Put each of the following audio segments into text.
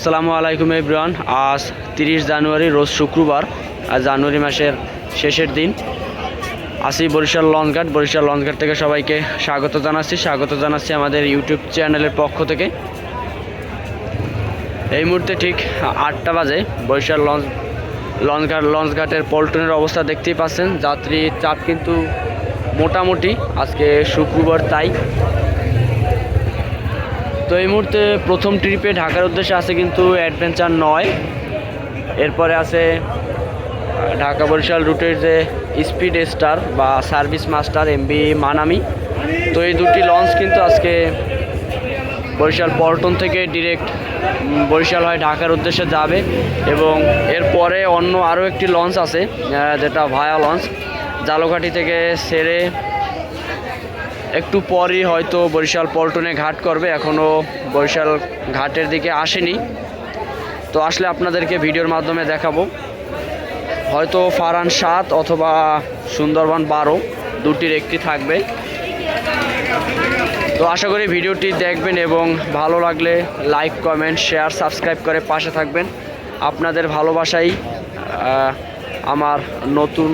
আসসালামু আলাইকুম এভরিওয়ান। আজ তিরিশ জানুয়ারি, রোজ শুক্রবার, আজ জানুয়ারি মাসের শেষের দিন। আসি বরিশাল লঞ্চঘাট। বরিশাল লঞ্চঘাট থেকে সবাইকে স্বাগত জানাচ্ছি। স্বাগত জানাচ্ছি আমাদের ইউটিউব চ্যানেলের পক্ষ থেকে। এই মুহূর্তে ঠিক আটটা বাজে। বরিশাল লঞ্চ, লঞ্চঘাট, লঞ্চঘাটের পল্টনের অবস্থা দেখতেই পাচ্ছেন। যাত্রী চাপ কিন্তু মোটামুটি আজকে শুক্রবার তাই। তো এই মুহূর্তে প্রথম ট্রিপে ঢাকার উদ্দেশ্যে আছে কিন্তু অ্যাডভেঞ্চার নয়। এরপরে আছে ঢাকা বরিশাল রুটের যে স্পিড স্টার বা সার্ভিস মাস্টার এমবি মানামি। তো এই দুটি লঞ্চ কিন্তু আজকে বরিশাল পল্টন থেকে ডিরেক্ট বরিশাল হয় ঢাকার উদ্দেশ্যে যাবে এবং এরপরে অন্য আরও একটি লঞ্চ আছে যেটা ভায়া লঞ্চ। জালকাঠি থেকে সেরে একটু পরই হয়তো বরিশাল পল্টনে ঘাট করবে এখনও বরিশাল ঘাটের দিকে আসেনি। তো আসলে আপনাদেরকে ভিডিওর মাধ্যমে দেখাবো। হয়তো ফারান সাত অথবা সুন্দরবন বারো দুটির একটি থাকবে। তো আশা করি ভিডিওটি দেখবেন এবং ভালো লাগলে লাইক, কমেন্ট, শেয়ার, সাবস্ক্রাইব করে পাশে থাকবেন। আপনাদের ভালোবাসাই আমার নতুন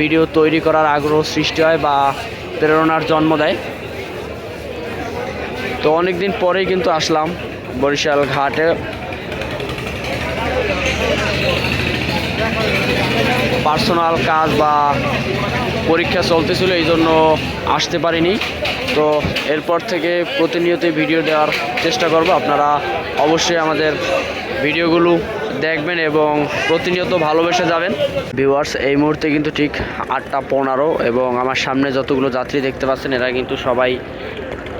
ভিডিও তৈরি করার আগ্রহ সৃষ্টি হয় বা প্রেরণার জন্ম দেয়। তো অনেক দিন পরেই কিন্তু আসলাম বরিশাল ঘাটে। পার্সোনাল কাজ বা পরীক্ষা চলতেছিল, এই জন্য আসতে পারিনি। তো এরপর থেকে প্রতিনিয়ত ভিডিও দেওয়ার চেষ্টা করব। আপনারা অবশ্যই আমাদের ভিডিওগুলো দেখবেন এবং প্রতিনিয়ত ভালোবেসে যাবেন। ভিউয়ার্স এই মুহূর্তে কিন্তু ঠিক আটটা পনেরো এবং আমার সামনে যতগুলো যাত্রী দেখতে পাচ্ছেন, এরা কিন্তু সবাই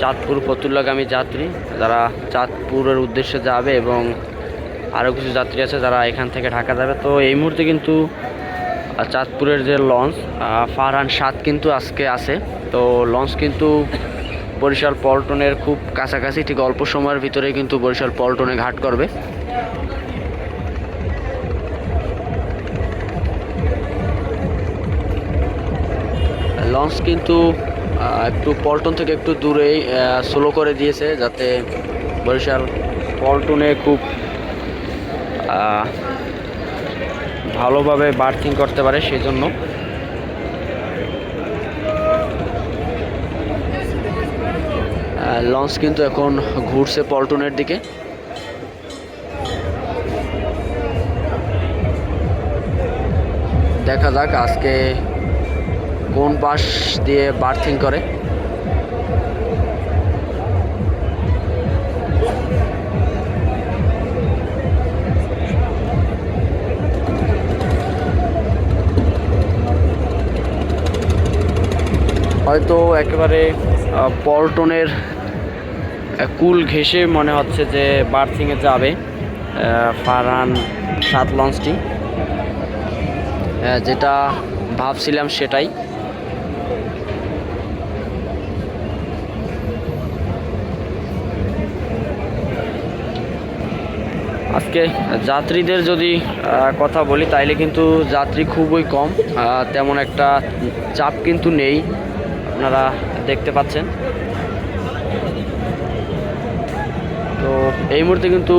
চাঁদপুর ফতুল্লাগামী যাত্রী। যারা চাঁদপুরের উদ্দেশ্যে যাবে এবং আরও কিছু যাত্রী আছে, যারা এখান থেকে ঢাকা যাবে। তো এই মুহূর্তে কিন্তু চাঁদপুরের যে লঞ্চ ফারহান সাত কিন্তু আজকে আছে। তো লঞ্চ কিন্তু বরিশাল পল্টনের খুব কাছাকাছি, ঠিক অল্প সময়ের ভিতরে কিন্তু বরিশাল পল্টনে ঘাট করবে। লঞ্চ কিন্তু একটু পল্টন থেকে একটু দূরেই স্লো করে দিয়েছে যাতে বরিশাল পল্টনে খুব ভালোভাবে বার্থিং করতে পারে সেই জন্য লঞ্চ কিন্তু এখন ঘুরছে পল্টনের দিকে। দেখা যাক আজকে কোন পাশ দিয়ে বার্থিং করে? হয়তো একেবারে পল্টনের কুল ঘেসে মনে হচ্ছে যে বার্থিংয়ে যাবে ফারহান সাত লঞ্চটি। যেটা ভাবছিলাম সেটাই। আজকে যাত্রীদের যদি কথা বলি, তাইলে কিন্তু যাত্রী খুবই কম। তেমন একটা চাপ কিন্তু নেই। আপনারা দেখতে পাচ্ছেন। তো এই মুহূর্তে কিন্তু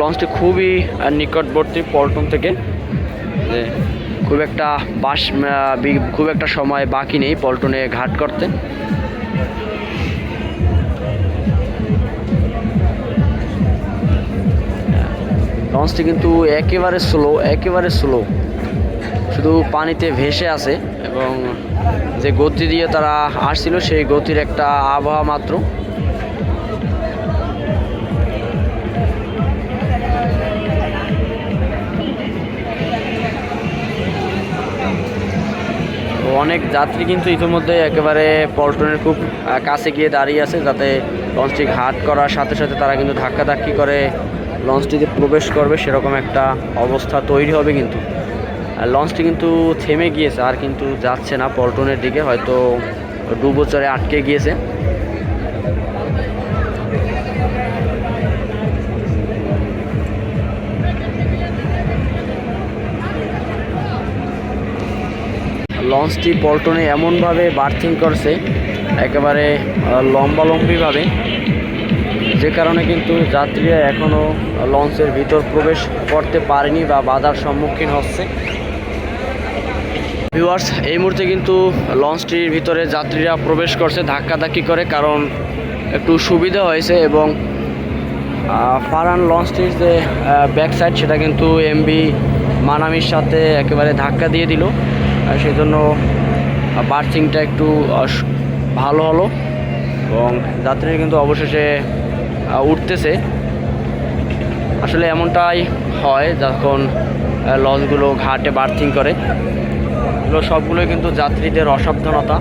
লঞ্চটি খুবই নিকটবর্তী পল্টন থেকে। যে খুব একটা বাস খুব একটা সময় বাকি নেই পল্টনে ঘাট করতে। লঞ্চটি কিন্তু একেবারে স্লো একেবারে স্লো শুধু পানিতে ভেসে আছে এবং যে গতি দিয়ে তারা আসছিল, সেই গতির একটা আবহাওয়া মাত্র। অনেক যাত্রী কিন্তু ইতিমধ্যে একেবারে পল্টনের খুব কাছে গিয়ে দাঁড়িয়ে আছে, যাতে লঞ্চটি ঘাট করার সাথে সাথে তারা কিন্তু ধাক্কাধাক্কি করে লঞ্চটিতে প্রবেশ করবে, সেরকম একটা অবস্থা তৈরি হবে কিন্তু। আর লঞ্চটি কিন্তু থেমে গিয়েছে, আর কিন্তু যাচ্ছে না পল্টনের দিকে, হয়তো ডুবোচরে আটকে গিয়েছে। লঞ্চটি পল্টনে এমনভাবে বার্থিং করছে, একেবারে লম্বালম্বিভাবে। যে কারণে কিন্তু যাত্রীরা এখনও লঞ্চের ভিতর প্রবেশ করতে পারেনি বা বাধার সম্মুখীন হচ্ছে। ভিউয়ার্স এই মুহূর্তে কিন্তু লঞ্চটির ভিতরে যাত্রীরা প্রবেশ করছে, ধাক্কাধাক্কি করে কারণ একটু সুবিধা হয়েছে এবং ফারান লঞ্চটির যে ব্যাক সাইড সেটা কিন্তু এমবি মানামির সাথে একেবারে ধাক্কা দিয়ে দিল। সেই জন্য বার্থিংটা একটু ভালো হলো এবং যাত্রীরা কিন্তু অবশেষে উঠতেছে। আসলে এমনটাই হয় যখন লঞ্চগুলো ঘাটে বার্থিং করে। এগুলো সবগুলোই কিন্তু যাত্রীদের অসাবধানতা।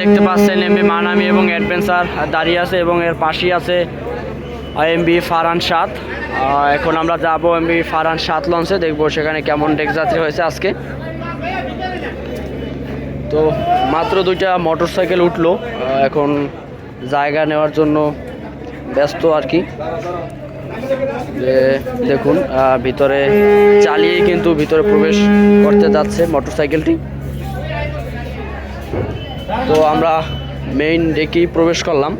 দেখতে পাচ্ছেন এমবি মানামি এবং অ্যাডভেঞ্চার দাঁড়িয়ে আছে এবং এর পাশেই আছে এমবি ফারান সাত। এখন আমরা যাব এমবি ফারান সাত লঞ্চে দেখব সেখানে কেমন ডেক যাত্রী হয়েছে আজকে। তো মাত্র দুইটা মোটর সাইকেল উঠল এখন জায়গা নেওয়ার জন্য ব্যস্ত আর কি। দেখুন ভিতরে চালিয়ে কিন্তু ভিতরে প্রবেশ করতে যাচ্ছে মোটর সাইকেলটি তো আমরা মেইন ডেকেই প্রবেশ করলাম।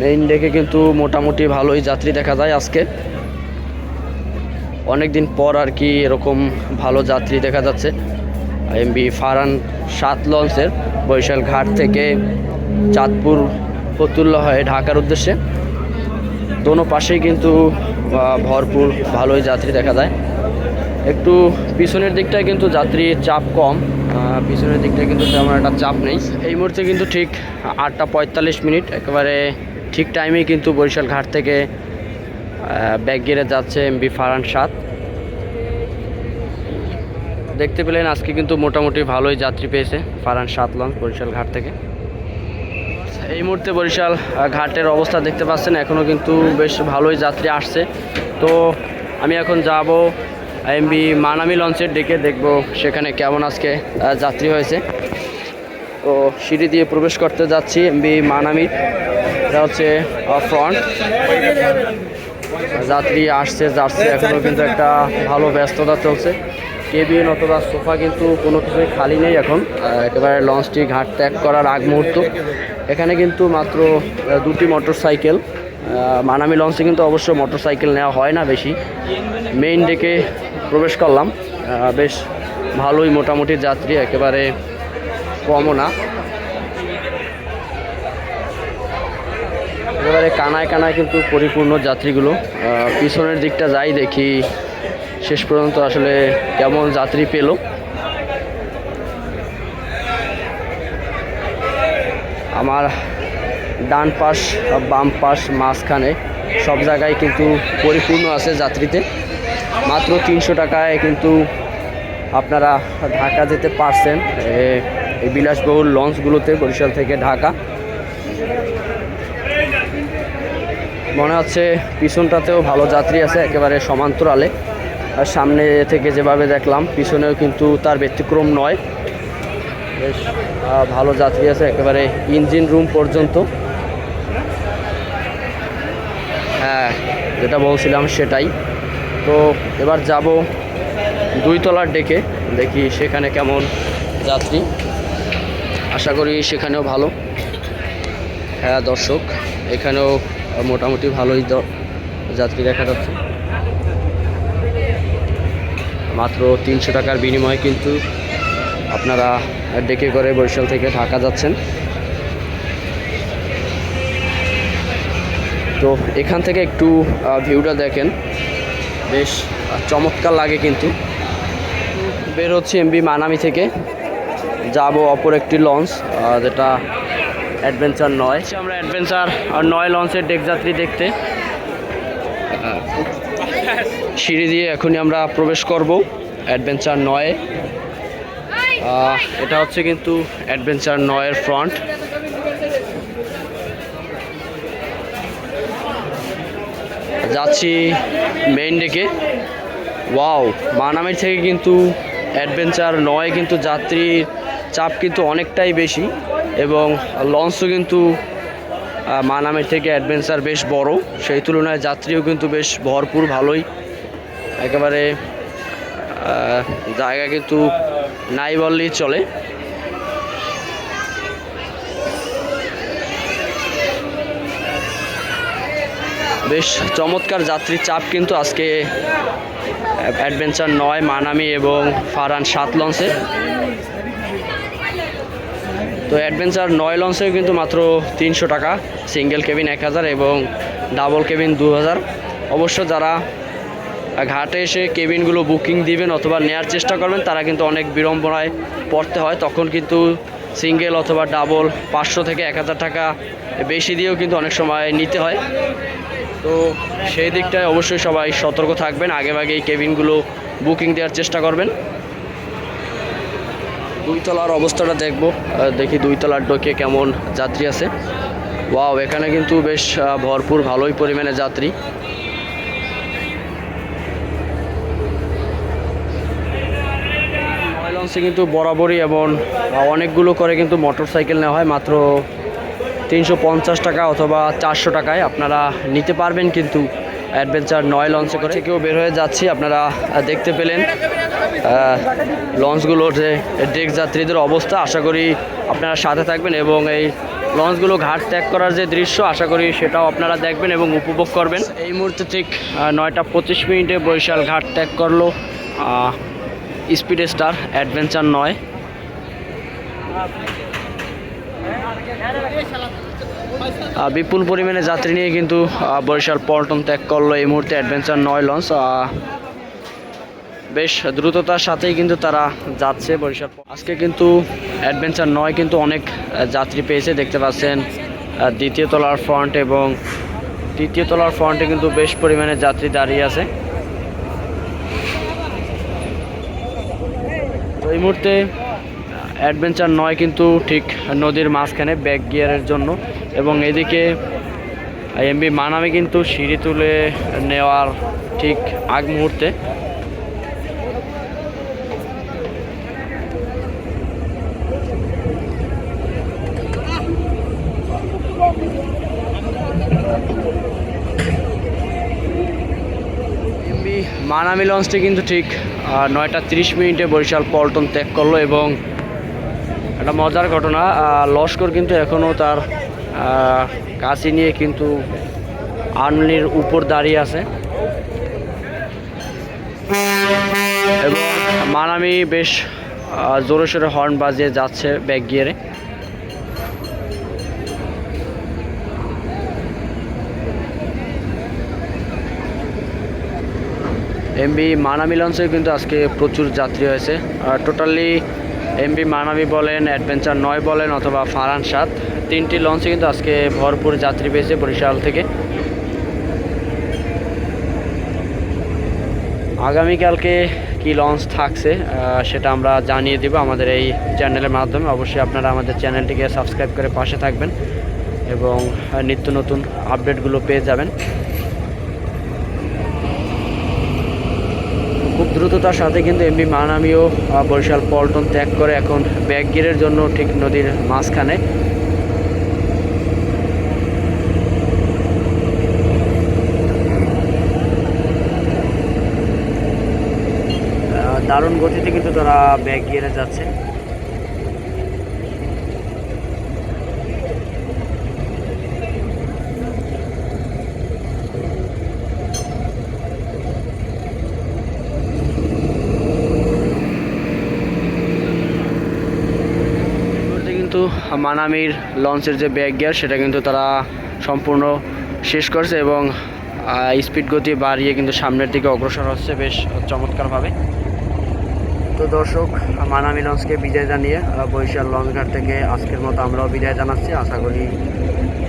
মেইন ডেকে কিন্তু মোটামুটি ভালোই যাত্রী দেখা যায় আজকে। অনেক দিন পর আর কি এরকম ভালো যাত্রী দেখা যাচ্ছে। এমবি ফারান সাত লঞ্চের বৈশাল ঘাট থেকে চাঁদপুর ফতুল্লা হয়ে ঢাকার উদ্দেশ্যে। দোনো পাশেই কিন্তু ভরপুর ভালোই যাত্রী দেখা যায়। একটু পিছনের দিকটায় কিন্তু যাত্রীর চাপ কম। পিছনের দিকটায় কিন্তু তেমন একটা চাপ নেই। এই মুহূর্তে কিন্তু ঠিক আটটা পঁয়তাল্লিশ মিনিট। একেবারে ঠিক টাইমেই কিন্তু বরিশাল ঘাট থেকে ব্যাগ গেড়ে যাচ্ছে এমবি ফারান সাত। দেখতে পেলেন আজকে কিন্তু মোটামুটি ভালোই যাত্রী পেয়েছে ফারান সাত লঞ্চ বরিশাল ঘাট থেকে। এই মুহূর্তে বরিশাল ঘাটের অবস্থা দেখতে পাচ্ছেন এখনও কিন্তু বেশ ভালোই যাত্রী আসছে। তো আমি এখন যাব এমবি মানামি লঞ্চের ডেকে দেখব সেখানে কেমন আজকে যাত্রী হয়েছে। তো সিঁড়ি দিয়ে প্রবেশ করতে যাচ্ছি এমবি মানামি। এটা হচ্ছে ফ্রন্ট যাত্রী আসছে, যাচ্ছে এখনও কিন্তু একটা ভালো ব্যস্ততা চলছে। কেবিন অথবা সোফা কিন্তু কোনো কিছুই খালি নেই এখন। একেবারে লঞ্চটি ঘাট ত্যাগ করার আগ মুহূর্ত। এখানে কিন্তু মাত্র দুটি মোটর সাইকেল মানামি লঞ্চে কিন্তু অবশ্য মোটর সাইকেল নেওয়া হয় না বেশি। মেইন ডেকে প্রবেশ করলাম। বেশ ভালোই মোটামুটি যাত্রী, একেবারে কমও না। একেবারে কানায় কানায় কিন্তু পরিপূর্ণ যাত্রীগুলো। পিছনের দিকটা যাই দেখি। শেষ পর্যন্ত আসলে কেমন যাত্রী পেল? আমার ডান পাশ বাম পাশ মাঝখানে সব জায়গায় কিন্তু পরিপূর্ণ আছে যাত্রীতে। মাত্র তিনশো টাকায় কিন্তু আপনারা ঢাকা যেতে পারছেন এই বিলাসবহুল লঞ্চগুলোতে বরিশাল থেকে ঢাকা। মনে হচ্ছে পিছনটাতেও ভালো যাত্রী আছে, একেবারে সমান্তরালে। সামনে থেকে যেভাবে দেখলাম, পিছনেও কিন্তু তার ব্যতিক্রম নয়। বেশ ভালো যাত্রী আছে, একেবারে ইঞ্জিন রুম পর্যন্ত। হ্যাঁ যেটা বলছিলাম সেটাই। তো এবার যাব দুই তলার ডেকে, দেখি সেখানে কেমন যাত্রী। আশা করি সেখানেও ভালো। হ্যাঁ দর্শক, এখানেও মোটামুটি ভালোই যাত্রী দেখা যাচ্ছে। মাত্র তিনশো টাকার বিনিময়ে কিন্তু আপনারা ডেকে করে বরিশাল থেকে ঢাকা যাচ্ছেন। তো এখান থেকে একটু ভিউটা দেখেন। বেশ চমৎকার লাগে কিন্তু। বের হচ্ছে এমবি মানামি থেকে। যাব অপর একটি লঞ্চ যেটা অ্যাডভেঞ্চার নয়। আমরা অ্যাডভেঞ্চার নয় লঞ্চের ডেক যাত্রী দেখতে। সিঁড়ি দিয়ে এখনই আমরা প্রবেশ করব অ্যাডভেঞ্চার নয়ে। এটা হচ্ছে কিন্তু অ্যাডভেঞ্চার নয়ের ফ্রন্ট। যাচ্ছি মেইন ডেকে ওয়াও মানামের থেকে কিন্তু অ্যাডভেঞ্চার নয় কিন্তু যাত্রীর চাপ কিন্তু অনেকটাই বেশি এবং লঞ্চও কিন্তু মানামের থেকে অ্যাডভেঞ্চার বেশ বড়। সেই তুলনায় যাত্রীও কিন্তু বেশ ভরপুর, ভালোই। একেবারে জায়গা কিন্তু নাই বললেই চলে। বেশ চমৎকার যাত্রী চাপ কিন্তু আজকে অ্যাডভেঞ্চার নয়, মানামি এবং ফারান সাত লঞ্চে। তো অ্যাডভেঞ্চার নয় লঞ্চেও কিন্তু মাত্র তিনশো টাকা, সিঙ্গেল কেবিন এক হাজার এবং ডাবল কেবিন দু হাজার। অবশ্য যারা ঘাটে এসে কেবিনগুলো বুকিং দিবেন অথবা নেয়ার চেষ্টা করবেন, তারা কিন্তু অনেক বিড়ম্বনায় পড়তে হয়। তখন কিন্তু সিঙ্গেল অথবা ডাবল পাঁচশো থেকে এক হাজার টাকা বেশি দিয়েও কিন্তু অনেক সময় নিতে হয়। তো সেই দিকটায় অবশ্যই সবাই সতর্ক থাকবেন আগেভাগে এই কেবিনগুলো বুকিং দেওয়ার চেষ্টা করবেন। দুইতলার অবস্থাটা দেখব দেখি দুইতলার ডোকে কেমন যাত্রী আছে। ওয়াও, এখানে কিন্তু বেশ ভরপুর ভালোই পরিমাণে যাত্রী। নয় কিন্তু বরাবরই আহ, অনেকগুলো করে কিন্তু মোটর সাইকেল নেওয়া হয় মাত্র তিনশো পঞ্চাশ টাকা অথবা চারশো টাকায় আপনারা নিতে পারবেন কিন্তু অ্যাডভেঞ্চার নয় লঞ্চে করে। কেউ বের হয়ে যাচ্ছি আপনারা দেখতে পেলেন লঞ্চগুলোর যে ডেক যাত্রীদের অবস্থা আশা করি আপনারা সাথে থাকবেন এবং এই লঞ্চগুলো ঘাট ত্যাগ করার যে দৃশ্য আশা করি সেটাও আপনারা দেখবেন এবং উপভোগ করবেন। এই মুহূর্তে ঠিক নয়টা পঁচিশ মিনিটে বরিশাল ঘাট ত্যাগ করল স্পিড স্টার, অ্যাডভেঞ্চার নয়। বিপুল পরিমাণে যাত্রী নিয়ে কিন্তু বরিশাল পল্টন ত্যাগ করল এই মুহূর্তে অ্যাডভেঞ্চার নয় লঞ্চ। বেশ দ্রুততার সাথেই কিন্তু তারা যাচ্ছে বরিশাল আজকে কিন্তু অ্যাডভেঞ্চার নয় কিন্তু অনেক যাত্রী পেয়েছে। দেখতে পাচ্ছেন দ্বিতীয় তলার ফ্রন্ট এবং তৃতীয় তলার ফ্রন্টে কিন্তু বেশ পরিমাণে যাত্রী দাঁড়িয়ে আছে। এই মুহূর্তে অ্যাডভেঞ্চার নয় কিন্তু ঠিক নদীর মাঝখানে ব্যাক গিয়ারের জন্য। এবং এদিকে এমবি মানামে কিন্তু সিঁড়ি তুলে নেওয়ার ঠিক আগ মুহূর্তে। মানামি লঞ্চটি কিন্তু ঠিক নয়টা তিরিশ মিনিটে বরিশাল পল্টন ত্যাগ করল এবং একটা মজার ঘটনা লস্কর কিন্তু এখনও তার কাশি নিয়ে কিন্তু আর্নির উপর দাঁড়িয়ে আছে। এবং মানামি বেশ জোরে সোরে হর্ন বাজিয়ে যাচ্ছে ব্যাগ গিয়ারে। এমবি মানামি লঞ্চেও কিন্তু আজকে প্রচুর যাত্রী হয়েছে। টোটালি এমবি মানামি বলেন অ্যাডভেঞ্চার নয় বলেন অথবা ফারান সাত, তিনটি লঞ্চে কিন্তু আজকে ভরপুর যাত্রী পেয়েছে বরিশাল থেকে। আগামীকালকে কি লঞ্চ থাকছে সেটা আমরা জানিয়ে দেব আমাদের এই চ্যানেলের মাধ্যমে। অবশ্যই আপনারা আমাদের চ্যানেলটিকে সাবস্ক্রাইব করে পাশে থাকবেন এবং নিত্য নতুন আপডেটগুলো পেয়ে যাবেন। দ্রুততার সাথে কিন্তু এমবি মানামিও বরিশাল পল্টন ত্যাগ করে এখন ব্যাকগিরের জন্য ঠিক নদীর মাঝখানে। দারুণ গতিতে কিন্তু তারা ব্যাগ গিয়ে যাচ্ছে মুহূর্তে কিন্তু মানামির লঞ্চের যে ব্যাক গিয়ার, সেটা কিন্তু তারা সম্পূর্ণ শেষ করছে এবং স্পিড গতি বাড়িয়ে কিন্তু সামনের দিকে অগ্রসর হচ্ছে বেশ চমৎকারভাবে। তো দর্শক, মানামি লঞ্চকে বিদায় জানিয়ে বরিশাল লঞ্চঘাট থেকে আজকের মতো আমরাও বিদায় জানাচ্ছি। আশা করি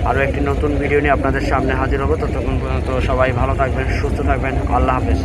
আরও একটি নতুন ভিডিও নিয়ে আপনাদের সামনে হাজির হব। ততক্ষণ পর্যন্ত সবাই ভালো থাকবেন, সুস্থ থাকবেন। আল্লাহ হাফেজ।